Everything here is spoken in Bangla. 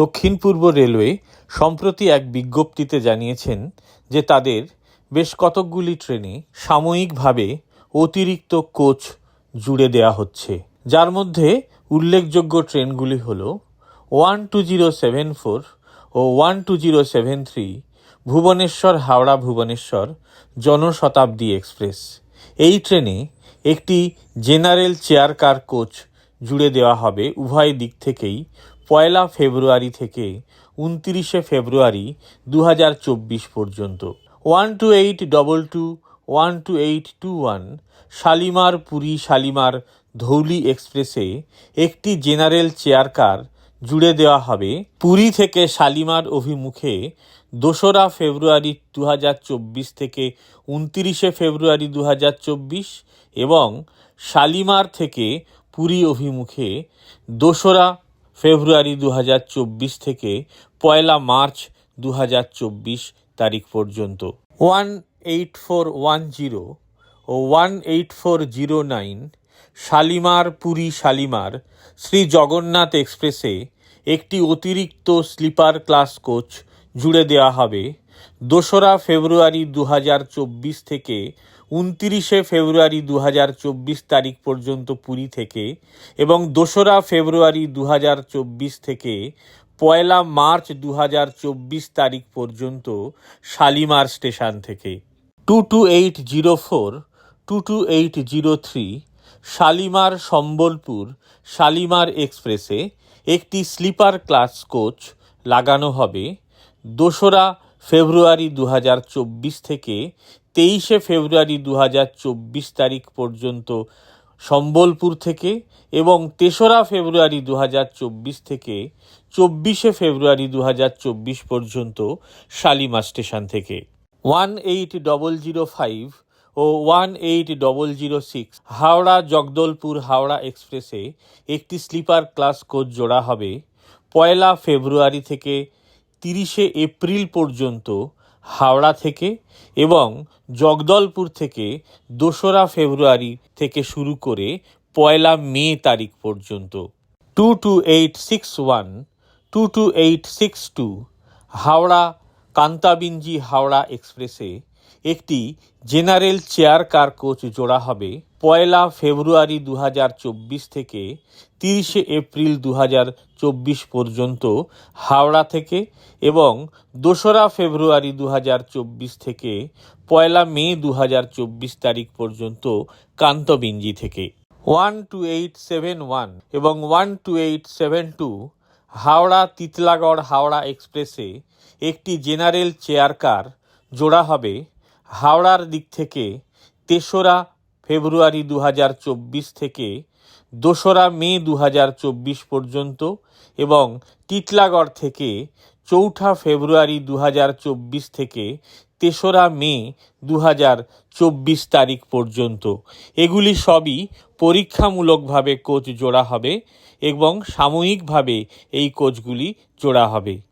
দক্ষিণ পূর্ব রেলওয়ে সম্প্রতি এক বিজ্ঞপ্তিতে জানিয়েছেন যে তাদের বেশ কতকগুলি ট্রেনে সাময়িকভাবে অতিরিক্ত কোচ জুড়ে দেওয়া হচ্ছে। যার মধ্যে উল্লেখযোগ্য ট্রেনগুলি হল one two zero seven four ও one two zero seven three Bhubaneswar, Howrah, Bhubaneswar, Janshatabdi express. এই ট্রেনে একটি জেনারেল চেয়ার কার কোচ জুড়ে দেওয়া হবে। উভয় দিক থেকেই পয়লা ফেব্রুয়ারি থেকে উনতিরিশে ফেব্রুয়ারি দু হাজার চব্বিশ পর্যন্ত। One two eight double two one two eight two one Shalimar Puri Shalimar Dhauli এক্সপ্রেসে একটি জেনারেল চেয়ার কার জুড়ে দেওয়া হবে। পুরী থেকে শালিমার অভিমুখে দোসরা ফেব্রুয়ারি দু হাজার চব্বিশ থেকে উনতিরিশে ফেব্রুয়ারি দু হাজার চব্বিশ এবং শালিমার থেকে পুরী অভিমুখে দোসরা ফেব্রুয়ারি দু হাজার চব্বিশ থেকে পয়লা মার্চ দু হাজার চব্বিশ তারিখ পর্যন্ত। One eight four one zero ও one eight four zero nine Shalimar Puri Shalimar Shri Jagannath এক্সপ্রেসে একটি অতিরিক্ত স্লিপার ক্লাস কোচ জুড়ে দেওয়া হবে। দোসরা ফেব্রুয়ারি দু হাজার চব্বিশ থেকে উনতিরিশে ফেব্রুয়ারি দু তারিখ পর্যন্ত পুরী থেকে এবং দোসরা ফেব্রুয়ারি দু হাজার চব্বিশ থেকে পয়লা মার্চ দু হাজার চব্বিশ তারিখ পর্যন্ত শালিমার স্টেশন থেকে। Two two eight zero four, two two eight zero three, Shalimar Sambalpur Shalimar এক্সপ্রেসে একটি স্লিপার ক্লাস কোচ লাগানো হবে। দোসরা ফেব্রুয়ারি দু হাজার চব্বিশ থেকে তেইশে ফেব্রুয়ারি দু হাজার চব্বিশ তারিখ পর্যন্ত সম্বলপুর থেকে এবং তেসরা ফেব্রুয়ারি দু হাজার চব্বিশ থেকে চব্বিশে ফেব্রুয়ারি দু হাজার চব্বিশ পর্যন্ত শালিমা স্টেশন থেকে। One eight double zero five ও one eight double zero six Howrah Jagdalpur Howrah এক্সপ্রেসে একটি স্লিপার ক্লাস কোচ জোড়া হবে। পয়লা ফেব্রুয়ারি থেকে তিরিশে এপ্রিল পর্যন্ত হাওড়া থেকে এবং জগদলপুর থেকে দোসরা ফেব্রুয়ারি থেকে শুরু করে পয়লা মে তারিখ পর্যন্ত। Two two eight six one, two two eight six two Howrah Kantabanji Howrah এক্সপ্রেসে একটি জেনারেল চেয়ার কার কোচ জোড়া হবে পয়লা ফেব্রুয়ারি দু হাজার চব্বিশ থেকে তিরিশে এপ্রিল দু হাজার চব্বিশ পর্যন্ত হাওড়া থেকে এবং দোসরা ফেব্রুয়ারি দু হাজার চব্বিশ থেকে পয়লা মে দু হাজার চব্বিশ তারিখ পর্যন্ত কান্তবিঞ্জি থেকে। One two eight seven one এবং one two eight seven two Howrah Titlagarh Howrah এক্সপ্রেসে একটি জেনারেল চেয়ার কার জোড়া হবে হাওড়ার দিক থেকে তেসরা ফেব্রুয়ারি দু হাজার চব্বিশ থেকে দোসরা মে দু হাজার চব্বিশ পর্যন্ত এবং টিটলাগড় থেকে চৌঠা ফেব্রুয়ারি দু হাজার চব্বিশ থেকে তেসরা মে দু হাজার চব্বিশ তারিখ পর্যন্ত। এগুলি সবই পরীক্ষামূলকভাবে কোচ জোড়া হবে এবং সাময়িকভাবে এই কোচগুলি জোড়া হবে।